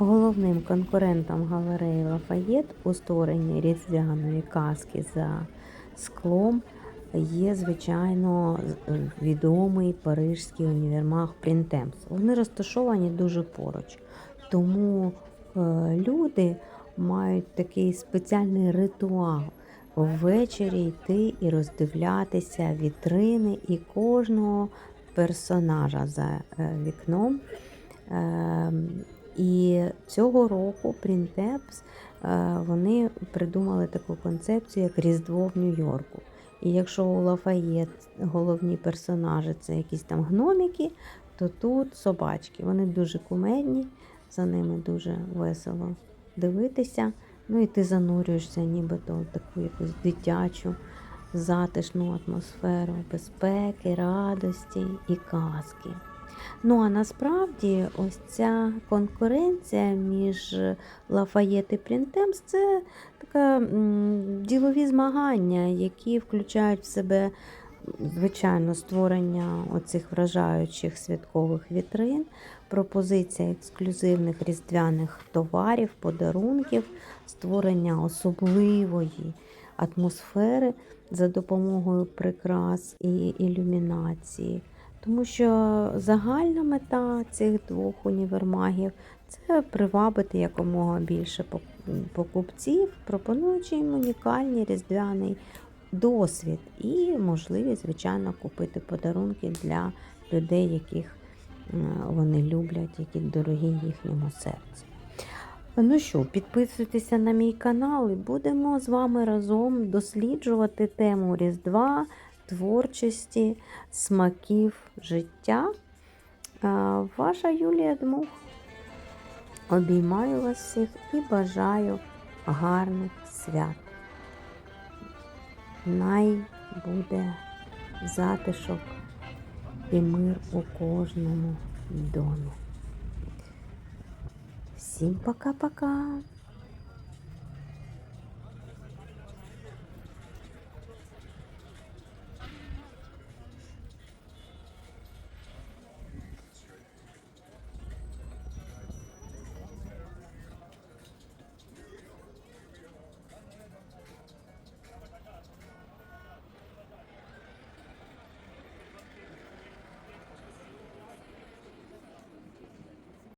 Головним конкурентом галереї Лафаєт у створенні різдвяної казки за склом є, звичайно, відомий парижський універмаг Принтемс. Вони розташовані дуже поруч. Тому е, люди мають такий спеціальний ритуал ввечері йти і роздивлятися вітрини і кожного персонажа за е, вікном. І цього року Принтепс вони придумали таку концепцію, як Різдво в Нью-Йорку. І якщо у Лафаєт головні персонажі це якісь там гноміки, то тут собачки. Вони дуже кумедні, за ними дуже весело дивитися. Ну і ти занурюєшся нібито в таку якусь дитячу, затишну атмосферу безпеки, радості і казки. Ну а насправді ось ця конкуренція між Лафаєт і Принтемс це така ділові змагання, які включають в себе, звичайно, створення оцих вражаючих святкових вітрин, пропозиція ексклюзивних різдвяних товарів, подарунків, створення особливої атмосфери за допомогою прикрас і ілюмінації. Тому що загальна мета цих двох універмагів це привабити якомога більше покупців, пропонуючи їм унікальний різдвяний досвід і можливість, звичайно, купити подарунки для людей, яких вони люблять, які дорогі їхньому серцю. Ну що, підписуйтеся на мій канал і будемо з вами разом досліджувати тему Різдва, творчості, смаків життя. Ваша Юлія Дмух. Обіймаю вас всіх і бажаю гарних свят. Най буде затишок і мир у кожному домі. Всім пока-пока!